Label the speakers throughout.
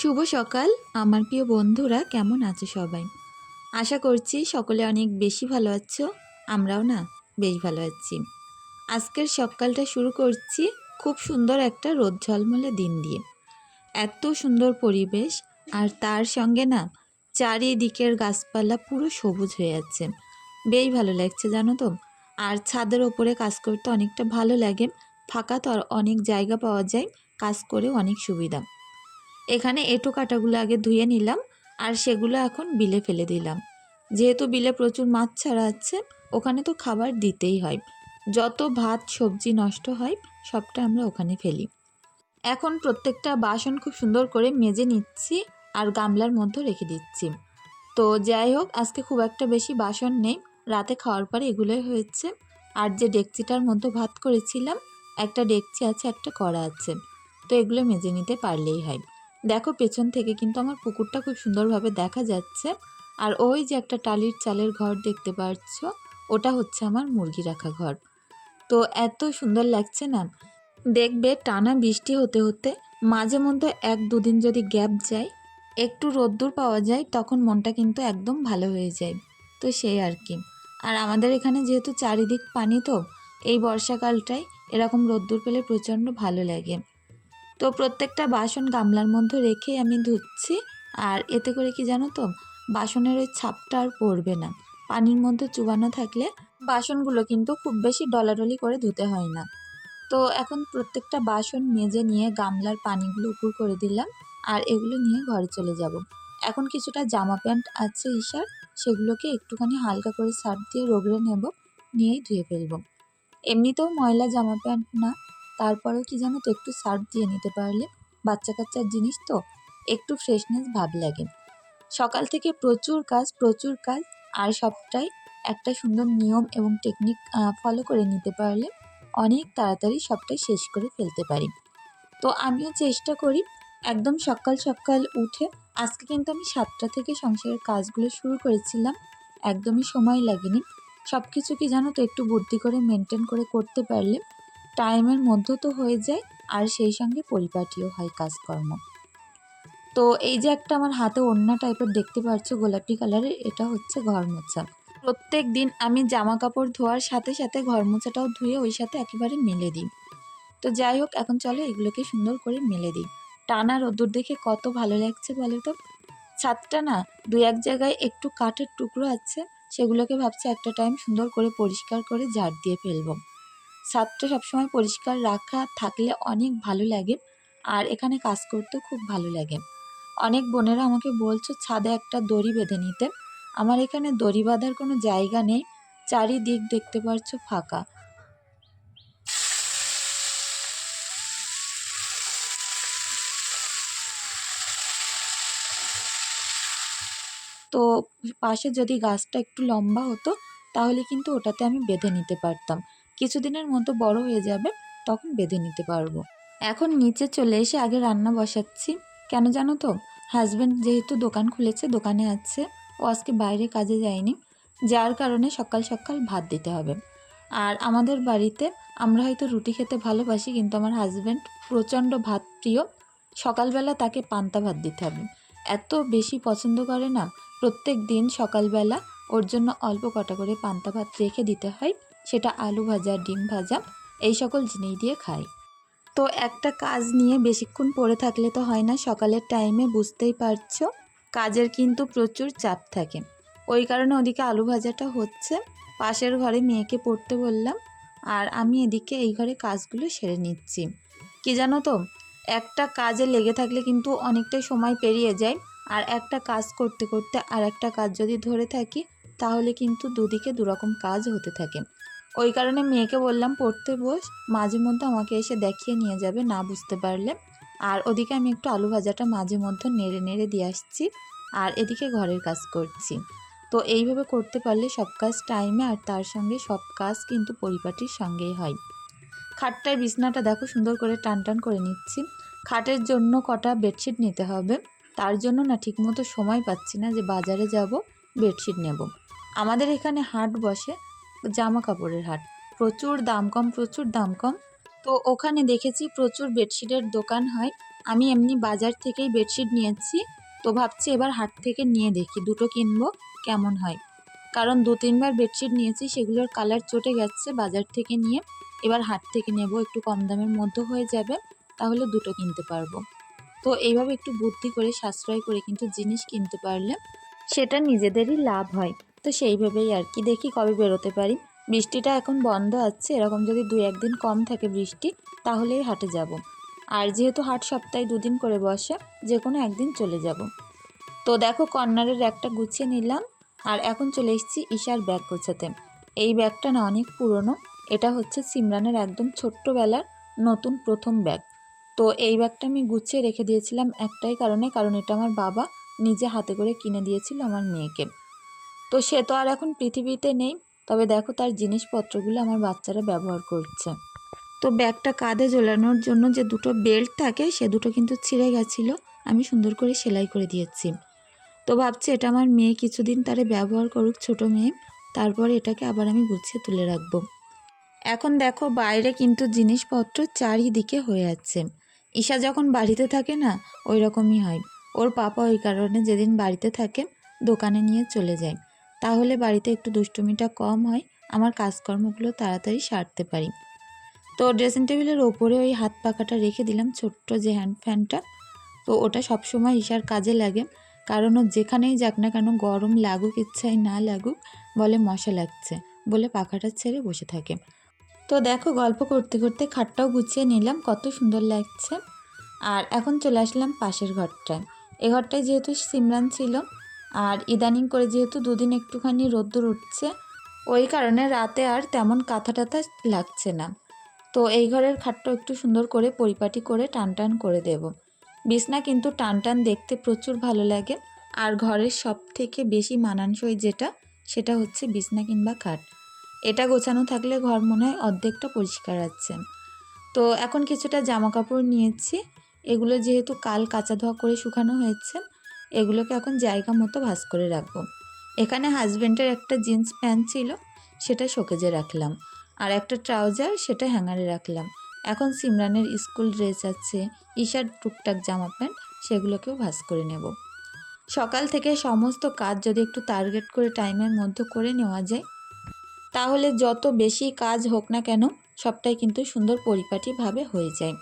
Speaker 1: শুভ সকাল। আমার প্রিয় বন্ধুরা, কেমন আছো সবাই? আশা করছি সকলে অনেক বেশি ভালো আছো, আমরাও না বেশ ভালো আছি। আজকের সকালটা শুরু করছি খুব সুন্দর একটা রোদ ঝলমলে দিন দিয়ে। এত সুন্দর পরিবেশ, আর তার সঙ্গে না চারিদিকের গাছপালা পুরো সবুজ হয়ে আছে। বেশ ভালো লাগছে, জানো তো? আর ছাদের ওপরে কাজ করতে অনেকটা ভালো লাগে। ফাঁকা তো অনেক জায়গা পাওয়া যায়, কাজ করে অনেক সুবিধা। এখানে এঁটো কাটাগুলো আগে ধুয়ে নিলাম আর সেগুলো এখন বিলে ফেলে দিলাম। যেহেতু বিলে প্রচুর মাছ ছাড়া আছে, ওখানে তো খাবার দিতেই হয়। যত ভাত, সবজি নষ্ট হয়, সবটা আমরা ওখানে ফেলি। এখন প্রত্যেকটা বাসন খুব সুন্দর করে মেজে নিচ্ছি আর গামলার মধ্যে রেখে দিচ্ছি। তো যাই হোক, আজকে খুব একটা বেশি বাসন নেই। রাতে খাওয়ার পরে এগুলোই হয়েছে। আর যে ডেকচিটার মধ্যে ভাত করেছিলাম, একটা ডেকচি আছে, একটা কড়া আছে। তো এগুলো মেজে নিতে পারলেই হয়। দেখো, পেছন থেকে কিন্তু আমার পুকুরটা খুব সুন্দরভাবে দেখা যাচ্ছে। আর ওই যে একটা টালির চালের ঘর দেখতে পাচ্ছ, ওটা হচ্ছে আমার মুরগি রাখা ঘর। তো এত সুন্দর লাগছে না? দেখবে টানা বৃষ্টি হতে হতে মাঝে মধ্যে এক দুদিন যদি গ্যাপ যায়, একটু রোদ্দুর পাওয়া যায়, তখন মনটা কিন্তু একদম ভালো হয়ে যায়। তো সেই আর কি। আর আমাদের এখানে যেহেতু চারিদিক পানি তো, এই বর্ষাকালটায় এরকম রোদ্দুর পেলে প্রচণ্ড ভালো লাগে। তো প্রত্যেকটা বাসন গামলার মধ্যে রেখেই আমি ধুচ্ছি। আর এতে করে কি জানো তো? বাসনের ওই ছাপটা আর পড়বে না। পানির মধ্যে চুবানো থাকলে বাসনগুলো কিন্তু খুব বেশি ডলাডলি করে ধুতে হয় না। তো এখন প্রত্যেকটা বাসন মেজে নিয়ে গামলার পানিগুলো উপর করে দিলাম আর এগুলো নিয়ে ঘরে চলে যাব। এখন কিছুটা জামা প্যান্ট আছে ঈশার, সেগুলোকে একটুখানি হালকা করে সার্ফ দিয়ে রোগড়ে নেব, নিয়েই ধুয়ে ফেলব। এমনিতেও ময়লা জামা প্যান্ট না তারপরেও কি জানো তো একটু সার্ফ দিয়ে নিতে পারলে? বাচ্চা কাচ্চার জিনিস তো, একটু ফ্রেশনেস ভাব লাগে। সকাল থেকে প্রচুর কাজ প্রচুর কাজ, আর সবটাই একটা সুন্দর নিয়ম এবং টেকনিক ফলো করে নিতে পারলে অনেক তাড়াতাড়ি সবটাই শেষ করে ফেলতে পারি। তো আমিও চেষ্টা করি একদম সকাল সকাল উঠে, আজকে কিন্তু আমি সাতটা থেকে সংসারের কাজগুলো শুরু করেছিলাম, একদমই সময় লাগেনি। সব কিছু কি জানো তো একটু বুদ্ধি করে মেনটেন করে করতে পারলে টাইমের মধ্যে তো হয়ে যায়, আর সেই সঙ্গে পরিপাটিও হয় কাজকর্ম। তো এই যে একটা আমার হাতে ওড়না টাইপের দেখতে পাচ্ছ গোলাপি কালারের এটা হচ্ছে ঘর মোছা। প্রত্যেক দিন আমি জামা কাপড় ধোয়ার সাথে সাথে ঘর মোছাটাও ধুয়ে ওই সাথে একেবারে মেলে দিই। তো যাই হোক, এখন চলো এগুলোকে সুন্দর করে মেলে দিই। টানা রোদ্দুর দেখে কত ভালো লাগছে বলো তো? ছাদটা না দু এক জায়গায় একটু কাঠের টুকরো আছে, সেগুলোকে ভাবছি একটা টাইম সুন্দর করে পরিষ্কার করে ঝাড় দিয়ে ফেলব। ছাদটা সবসময় পরিষ্কার রাখা থাকলে অনেক ভালো লাগে আর এখানে কাজ করতেও খুব ভালো লাগে। অনেক বোনেরা আমাকে বলছো, ছাদে একটা দড়ি বেঁধে নিতে। আমার এখানে দড়ি বাঁধার কোনো জায়গা নেই। চারিদিক দেখতে পারছ ফাঁকা। তো পাশে যদি গাছটা একটু লম্বা হতো, তাহলে কিন্তু ওটাতে আমি বেঁধে নিতে পারতাম। কিছুদিনের মতো বড় হয়ে যাবে, তখন বেঁধে নিতে পারব। এখন নিচে চলে এসে আগে রান্না বসাচ্ছি। কেন জানো তো? হাজব্যান্ড যেহেতু দোকান খুলেছে, দোকানে আছে। ও আজকে বাইরে কাজে যায়নি। যার কারণে সকাল সকাল ভাত দিতে হবে। আর আমাদের বাড়িতে আমরা হয়তো রুটি খেতে ভালোবাসি, কিন্তু আমার হাজব্যান্ড প্রচণ্ড ভাত প্রিয়। সকালবেলা তাকে পান্তা ভাত দিতে হবে। এত বেশি পছন্দ করে না। প্রত্যেক দিন সকালবেলা ওর জন্য অল্প কটা করে পান্তা ভাত রেখে দিতে হয়। সেটা আলু ভাজা, ডিম ভাজা, এই সকল জিনিস দিয়ে খাই তো একটা কাজ নিয়ে বেশিক্ষণ পড়ে থাকলে তো হয় না, সকালের টাইমে বুঝতেই পারছ, কাজের কিন্তু প্রচুর চাপ থাকে। ওই কারণে ওদিকে আলু ভাজাটা হচ্ছে, পাশের ঘরে মেয়েকে পড়তে বললাম, আর আমি এদিকে এই ঘরে কাজগুলো সেরে নিচ্ছি। কি জানো তো, একটা কাজে লেগে থাকলে কিন্তু অনেকটাই সময় পেরিয়ে যায়, আর একটা কাজ করতে করতে আর একটা কাজ যদি ধরে থাকি, তাহলে কিন্তু দুদিকে দুরকম কাজ হতে থাকে। ওই কারণে মেয়েকে বললাম, পড়তে বস, মাঝে মধ্যে আমাকে এসে দেখিয়ে নিয়ে যাবে না বুঝতে পারলে। আর ওদিকে আমি একটু আলু ভাজাটা মাঝে মধ্যে নেড়ে নেড়ে দিয়ে আসছি আর এদিকে ঘরের কাজ করছি। তো এইভাবে করতে পারলে সব কাজ টাইমে আর তার সঙ্গে সব কাজ কিন্তু পরিপাটির সঙ্গেই হয়। খাটটার বিছনাটা দেখো সুন্দর করে টান টান করে নিচ্ছি। খাটের জন্য কটা বেডশিট নিতে হবে। তার জন্য না ঠিকমতো সময় পাচ্ছি না যে বাজারে যাব বেডশিট নেব। আমাদের এখানে হাট বসে জামা কাপড়ের হাট। প্রচুর দাম কম, প্রচুর দাম কম। তো ওখানে দেখেছি প্রচুর বেডশিটের দোকান হয়। আমি এমনি বাজার থেকেই বেডশিট নিয়েছি। তো ভাবছি এবার হাট থেকে নিয়ে দেখি, দুটো কিনবো কেমন হয়। কারণ দু তিনবার বেডশিট নিয়েছি, সেগুলোর কালার চটে গেছে বাজার থেকে নিয়ে। এবার হাট থেকে নেব, একটু কম দামের মধ্যে হয়ে যাবে, তাহলে দুটো কিনতে পারব। তো এইভাবে একটু বুদ্ধি করে, সাশ্রয় করে কিন্তু জিনিস কিনতে পারলে সেটা নিজেদেরই লাভ হয়। তো সেইভাবেই আর কি। দেখি কবে বেরোতে পারি। বৃষ্টিটা এখন বন্ধ আছে। এরকম যদি দু একদিন কম থাকে বৃষ্টি, তাহলেই হাটে যাব। আর যেহেতু হাট সপ্তাহে দুদিন করে বসে যে কোনো একদিন চলে যাব। তো দেখো কর্নারের একটা গুছিয়ে নিলাম। আর এখন চলে এসেছি ঈশার ব্যাগ গোছাতে। এই ব্যাগটা না অনেক পুরনো। এটা হচ্ছে সিমরানের একদম ছোট্টবেলার নতুন প্রথম ব্যাগ। তো এই ব্যাগটা আমি গুছিয়ে রেখে দিয়েছিলাম একটাই কারণে, কারণ এটা আমার বাবা নিজে হাতে করে কিনে দিয়েছিল আমার মেয়েকে। তো সে তো আর এখন পৃথিবীতে নেই। তবে দেখো তার জিনিসপত্রগুলো আমার বাচ্চারা ব্যবহার করছে। তো ব্যাগটা কাঁধে ঝোলানোর জন্য যে দুটো বেল্ট থাকে, সে দুটো কিন্তু ছিঁড়ে গেছিল। আমি সুন্দর করে সেলাই করে দিয়েছি। তো ভাবছি এটা আমার মেয়ে কিছুদিন তারে ব্যবহার করুক ছোট মেয়ে। তারপরে এটাকে আবার আমি গুছিয়ে তুলে রাখব। এখন দেখো বাইরে কিন্তু জিনিসপত্র চারিদিকে হয়ে আছে। ঈশা যখন বাড়িতে থাকে না, ওই রকমই হয়। ওর পাপা ওই কারণে যেদিন বাড়িতে থাকে, দোকানে নিয়ে চলে যায়। তাহলে বাড়িতে একটু দুষ্টুমিটা কম হয়, আমার কাজকর্মগুলো তাড়াতাড়ি সারতে পারি। তো ড্রেসিং টেবিলের ওপরে ওই হাত পাখাটা রেখে দিলাম, ছোট্ট যে হ্যান্ড ফ্যানটা তো ওটা সবসময় ঈশার কাজে লাগে, কারণ ও যেখানেই যাক না কেন গরম লাগুক, ইচ্ছাই না লাগুক, বলে মশা লাগছে, বলে পাখাটা ছেড়ে বসে থাকে। তো দেখো, গল্প করতে করতে খাটটাও গুছিয়ে নিলাম, কত সুন্দর লাগছে। আর এখন চলে আসলাম পাশের ঘরটায়। এ ঘরটায় যেহেতু সিমরান ছিল আর ইদানিং করে যেহেতু দুদিন একটুখানি রোদ্দুর উঠছে, ওই কারণে রাতে আর তেমন কাঁথা টাথা লাগছে না। তো এই ঘরের খাটটা একটু সুন্দর করে পরিপাটি করে টান টান করে দেব। বিছনা কিন্তু টান টান দেখতে প্রচুর ভালো লাগে। আর ঘরের সব থেকে বেশি মানানসই যেটা, সেটা হচ্ছে বিছনা কিংবা খাট। এটা গোছানো থাকলে ঘর মনে হয় অর্ধেকটা পরিষ্কার আছে। তো এখন কিছুটা জামা কাপড় নিয়েছি। এগুলো যেহেতু কাল কাঁচা ধোয়া করে শুকানো হয়েছে এগুলোকে এখন জায়গা মতো ভাঁজ করে রাখব। এখানে হাজব্যান্ডের একটা জিন্স প্যান্ট ছিল, সেটা শোকেজে রাখলাম। আর একটা ট্রাউজার, সেটা হ্যাঙ্গারে রাখলাম। এখন সিমরানের স্কুল ড্রেস আছে ঈশার টুকটাক জামা প্যান্ট, সেগুলোকেও ভাঁজ করে নেব। সকাল থেকে সমস্ত কাজ যদি একটু টার্গেট করে টাইমের মধ্যে করে নেওয়া যায়, তাহলে যত বেশি কাজ হোক না কেন, সবটাই কিন্তু সুন্দর পরিপাটিভাবে হয়ে যায়।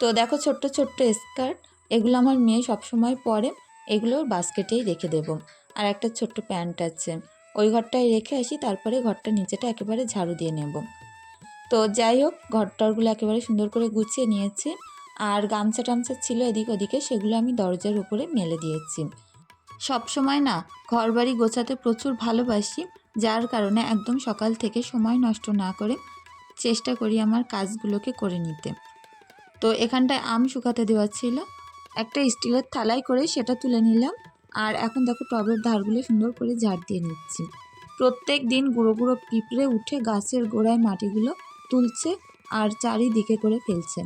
Speaker 1: তো দেখো ছোট্ট ছোট্ট স্কার্ট এগুলো আমার মেয়ে সবসময় পরে, এগুলো বাস্কেটেই রেখে দেব। আর একটা ছোট্ট প্যান্ট আছে, ওই ঘরটায় রেখে আসি, তারপরে ঘরটা নিচেটা একেবারে ঝাড়ু দিয়ে নেব। তো যাই হোক ঘরটারগুলো একেবারে সুন্দর করে গুছিয়ে নিয়েছি, আর গামছা টামছা ছিল এদিক ওদিকে, সেগুলো আমি দরজার উপরে মেলে দিয়েছি। সব সময় না ঘর বাড়ি গোছাতে প্রচুর ভালোবাসি, যার কারণে একদম সকাল থেকে সময় নষ্ট না করে চেষ্টা করি আমার কাজগুলোকে করে নিতে। তো এখানটায় আম শুকাতে দেওয়া ছিল একটা স্টিলের থালায় করে সেটা তুলে নিলাম। আর এখন দেখো টবের ধারগুলো সুন্দর করে ঝাড় দিয়ে নিচ্ছি। প্রত্যেক দিন গুঁড়ো গুঁড়ো পিঁপড়ে উঠে গাছের গোড়ায় মাটিগুলো তুলছে আর চারিদিকে করে ফেলছে।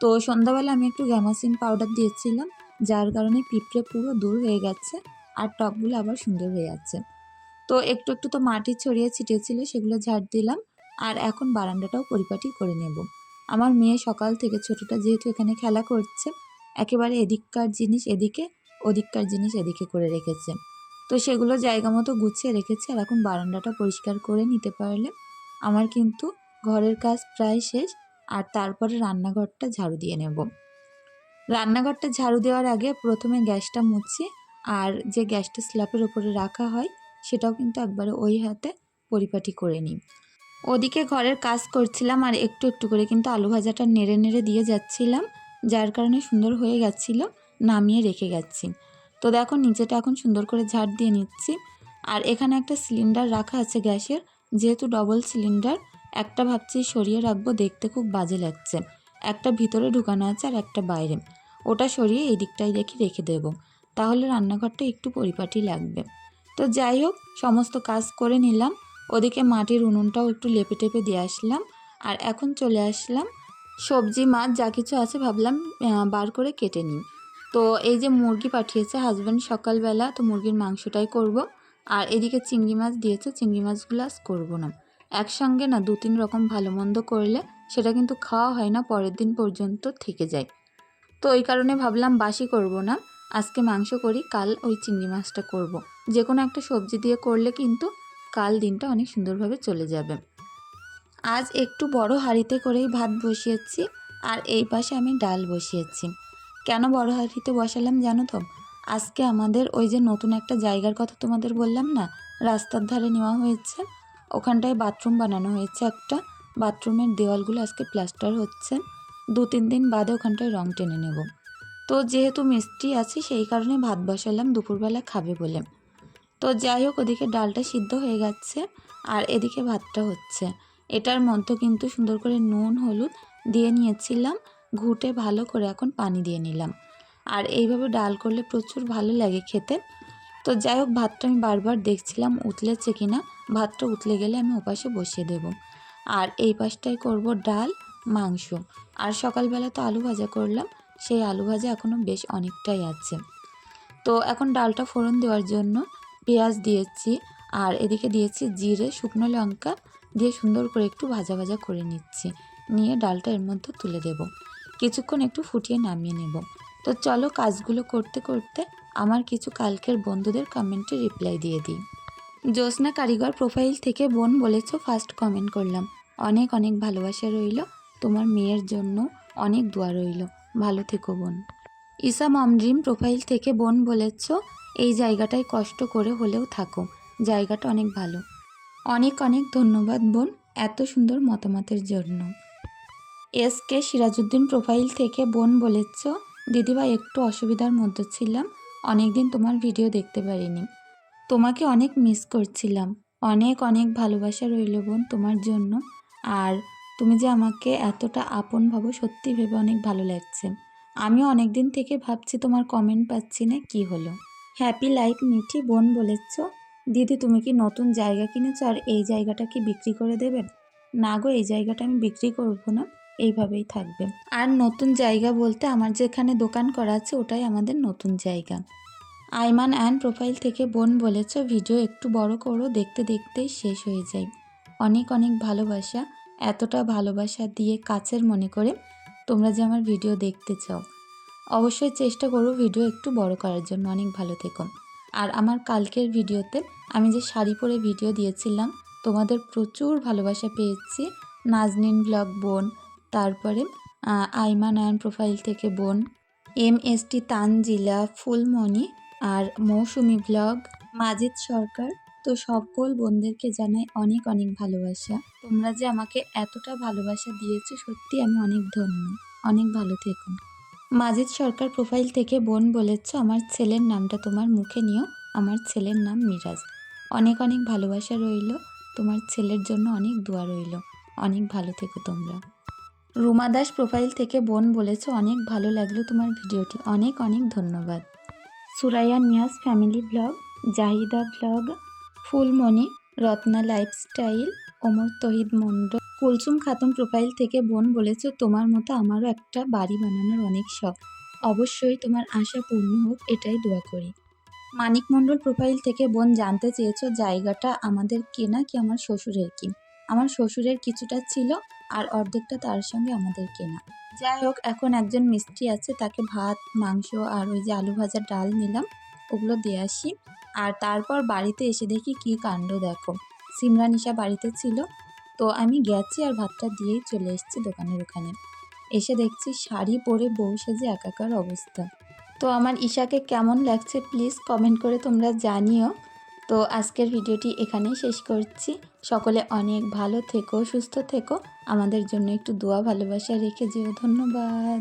Speaker 1: তো সন্ধ্যাবেলা আমি একটু গ্যামাসিন পাউডার দিয়েছিলাম, যার কারণে পিঁপড়ে পুরো দূর হয়ে গেছে আর টবগুলো আবার সুন্দর হয়ে যাচ্ছে তো একটু একটু তো মাটি ছড়িয়ে ছিটিয়েছিল সেগুলো ঝাড় দিলাম আর এখন বারান্দাটাও পরিপাটি করে নেব। আমার মেয়ে সকাল থেকে ছোটটা যেহেতু এখানে খেলা করছে একেবারে এদিককার জিনিস এদিকে, ওদিককার জিনিস এদিকে করে রেখেছে। তো সেগুলো জায়গা মতো গুছিয়ে রেখেছে আর এখন বারান্দাটা পরিষ্কার করে নিতে পারলে আমার কিন্তু ঘরের কাজ প্রায় শেষ আর তারপরে রান্নাঘরটা ঝাড়ু দিয়ে নেব। রান্নাঘরটা ঝাড়ু দেওয়ার আগে প্রথমে গ্যাসটা মুছি আর যে গ্যাসটা স্ল্যাপের ওপরে রাখা হয় সেটাও কিন্তু একবারে ওই হাতে পরিপাটি করে নিই। ওদিকে ঘরের কাজ করছিলাম আর একটু একটু করে কিন্তু আলু ভাজাটা নেড়ে নেড়ে দিয়ে যাচ্ছিলাম। যার কারণে সুন্দর হয়ে গেছিল, নামিয়ে রেখে গেছি। তো দেখো নিচেটা এখন সুন্দর করে ঝাড় দিয়ে নিচ্ছি। আর এখানে একটা সিলিন্ডার রাখা আছে গ্যাসের, যেহেতু ডবল সিলিন্ডার একটা ভাবছি সরিয়ে রাখব, দেখতে খুব বাজে লাগছে। একটা ভিতরে ঢুকানো আছে আর একটা বাইরে। ওটা সরিয়ে এই দিকটাই রেখে রেখে দেব। তাহলে রান্নাঘরটা একটু পরিপাটি লাগবে। তো যাই হোক, সমস্ত কাজ করে নিলাম। ওদিকে মাটির উনুনটাও একটু লেপে টেপে দিয়ে আসলাম। আর এখন চলে আসলাম সবজি, মাছ, যা কিছু আছে ভাবলাম বার করে কেটে নিই। তো এই যে মুরগি পাঠিয়েছে হাজব্যান্ড সকালবেলা, তো মুরগির মাংসটাই করব। আর এদিকে চিংড়ি মাছ দিয়েছে, চিংড়ি মাছগুলো আজ করব না। একসঙ্গে না দু তিন রকম ভালো মন্দ করলে সেটা কিন্তু খাওয়া হয় না, পরের দিন পর্যন্ত থেকে যায়। তো ওই কারণে ভাবলাম বাসি করব না, আজকে মাংস করি, কাল ওই চিংড়ি মাছটা করব। যে কোনো একটা সবজি দিয়ে করলে কিন্তু কাল দিনটা অনেক সুন্দরভাবে চলে যাবে। আজ একটু বড় হাঁড়িতে করেই ভাত বসিয়েছি আর এই পাশে আমি ডাল বসিয়েছি। কেন বড় হাঁড়িতে বসালাম জানো তো? আজকে আমাদের ওই যে নতুন একটা জায়গার কথা তোমাদের বললাম না, রাস্তার ধারে নেওয়া হয়েছে। ওখানটায় বাথরুম বানানো হয়েছে একটা। বাথরুমের দেওয়ালগুলো আজকে প্লাস্টার হচ্ছে। দু তিন দিন বাদে ওখানটায় রং টেনে নেব। তো যেহেতু মিষ্টি আছে, সেই কারণে ভাত বসালাম, দুপুরবেলা খাবে বলে। তো যাই হোক, ওদিকে ডালটা সিদ্ধ হয়ে গেছে আর এদিকে ভাতটা হচ্ছে। এটার মধ্যে কিন্তু সুন্দর করে নুন, হলুদ দিয়ে নিয়েছিলাম। ঘুটে ভালো করে এখন পানি দিয়ে নিলাম। আর এইভাবে ডাল করলে প্রচুর ভালো লাগে খেতে। তো যাই হোক, ভাতটা আমি বারবার দেখছিলাম উতলেছে কিনা। ভাতটা উতলে গেলে আমি ওপাশে বসিয়ে দেব। আর এই পাশটায় করব ডাল, মাংস। আর সকালবেলা তো আলু ভাজা করলাম। সেই আলু ভাজা এখনও বেশ অনেকটাই আছে। তো এখন ডালটা ফোড়ন দেওয়ার জন্য পেঁয়াজ দিয়েছি। আর এদিকে দিয়েছি জিরে, শুকনো লঙ্কা দিয়ে সুন্দর করে একটু ভাজা ভাজা করে নিচ্ছি। নিয়ে ডালটা এর মধ্যে তুলে দেব। কিছুক্ষণ একটু ফুটিয়ে নামিয়ে নেব। তো চলো কাজগুলো করতে করতে আমার কিছু কালকের বন্ধুদের কমেন্টে রিপ্লাই দিয়ে দিই। জ্যোৎস্না কারিগর প্রোফাইল থেকে বোন বলেছ ফার্স্ট কমেন্ট করলাম। অনেক অনেক ভালোবাসা রইল। তোমার মেয়ের জন্য অনেক দোয়া রইল। ভালো থেকো বোন। ঈসা মমড্রিম প্রোফাইল থেকে বোন বলেছ, এই জায়গাটায় কষ্ট করে হলেও থাকো। জায়গাটা অনেক ভালো। অনেক অনেক ধন্যবাদ, বোন। এত সুন্দর মতামতের জন্য। এস কে সিরাজউদ্দিন প্রোফাইল থেকে বোন বলেছ, দিদিভাই, একটু অসুবিধার মধ্যে ছিলাম। অনেক দিন তোমার ভিডিও দেখতে পারিনি। তোমাকে অনেক মিস করছিলাম। অনেক অনেক ভালোবাসা রইল, বোন, তোমার জন্য। আর তুমি যে আমাকে এতটা আপন ভাবো, সত্যি ভেবে অনেক ভালো লাগছে। আমিও অনেক দিন থেকে ভাবছি, তোমার কমেন্ট পাচ্ছি না। কি হলো? Happy life Mithi. বোন বলেছ দিদি তুমি কি নতুন জায়গা কিনেছো আর এই জায়গাটা কি বিক্রি করে দেবে না গো, এই জায়গাটা আমি বিক্রি করব না। এইভাবেই থাকবে। আর নতুন জায়গা বলতে আমার যেখানে দোকান করা আছে ওটাই আমাদের নতুন জায়গা। আইমান অ্যান্ড প্রোফাইল থেকে বোন বলেছ, ভিডিও একটু বড় করো, দেখতে দেখতেই শেষ হয়ে যায়। অনেক অনেক ভালোবাসা। এতটা ভালোবাসা দিয়ে কাছের মনে করে তোমরা যে আমার ভিডিও দেখতে চাও। অবশ্যই চেষ্টা করো ভিডিও একটু বড় করার জন্য। অনেক ভালো থেকো। আর আমার কালকের ভিডিওতে আমি যে শাড়ি পরে ভিডিও দিয়েছিলাম তোমাদের প্রচুর ভালোবাসা পেয়েছি। নাজনিন ব্লগ বোন তারপরে আহ, আইমান আয়ন প্রোফাইল থেকে বোন M S T Tanjila Fulmoni আর মৌসুমি ব্লগ মাজিদ সরকার। তো সকল বোনদেরকে জানাই অনেক অনেক ভালোবাসা। তোমরা যে আমাকে এতটা ভালোবাসা দিয়েছ সত্যি আমি অনেক ধন্য। অনেক ভালো থেকো। মাজিদ সরকার প্রোফাইল থেকে বোন বলেছ, আমার ছেলের নামটা তোমার মুখে নিও, আমার ছেলের নাম মিরাজ। অনেক অনেক ভালোবাসা রইল, তোমার ছেলের জন্য অনেক দোয়া রইল। অনেক ভালো থেকো তোমরা। রুমা দাস প্রোফাইল থেকে বোন বলেছ, অনেক ভালো লাগল তোমার ভিডিওটি, অনেক অনেক ধন্যবাদ। Suraiya Niaz family blog, Jahida blog, Fulmoni, Ratna lifestyle, Omar Tohid Mondal Kulsum Khatun profile থেকে বোন বলেছ, তোমার মতো আমারও একটা বাড়ি বানানোর অনেক শখ। অবশ্যই তোমার আশা পূর্ণ হোক, এটাই দোয়া করি। মানিক মণ্ডল প্রোফাইল থেকে বোন জানতে চেয়েছো, জায়গাটা আমাদের কেনা কি আমার শ্বশুরের কি? আমার শ্বশুরের কিছুটা ছিল আর অর্ধেকটা তার সঙ্গে আমাদের কেনা। যাই হোক, এখন একজন মিস্ত্রি আছে, তাকে ভাত, মাংস আর ওই যে আলু ভাজা ডাল নিলাম, ওগুলো দিয়ে আসি। আর তারপর বাড়িতে এসে দেখি কি কাণ্ড দেখো। সিমরা নিশা বাড়িতে ছিল তো আমি গেছি আর ভাতটা দিয়েই চলে এসেছি দোকানের ওখানে। এসে দেখছি শাড়ি পরে বউ সেজে একাকার অবস্থা। তো আমার ঈশাকে কেমন লাগছে প্লিজ কমেন্ট করে তোমরা জানিও। তো আজকের ভিডিওটি এখানেই শেষ করছি। সকলে অনেক ভালো থেকো, সুস্থ থেকো। আমাদের জন্য একটু দোয়া, ভালোবাসা রেখে যেও। ধন্যবাদ।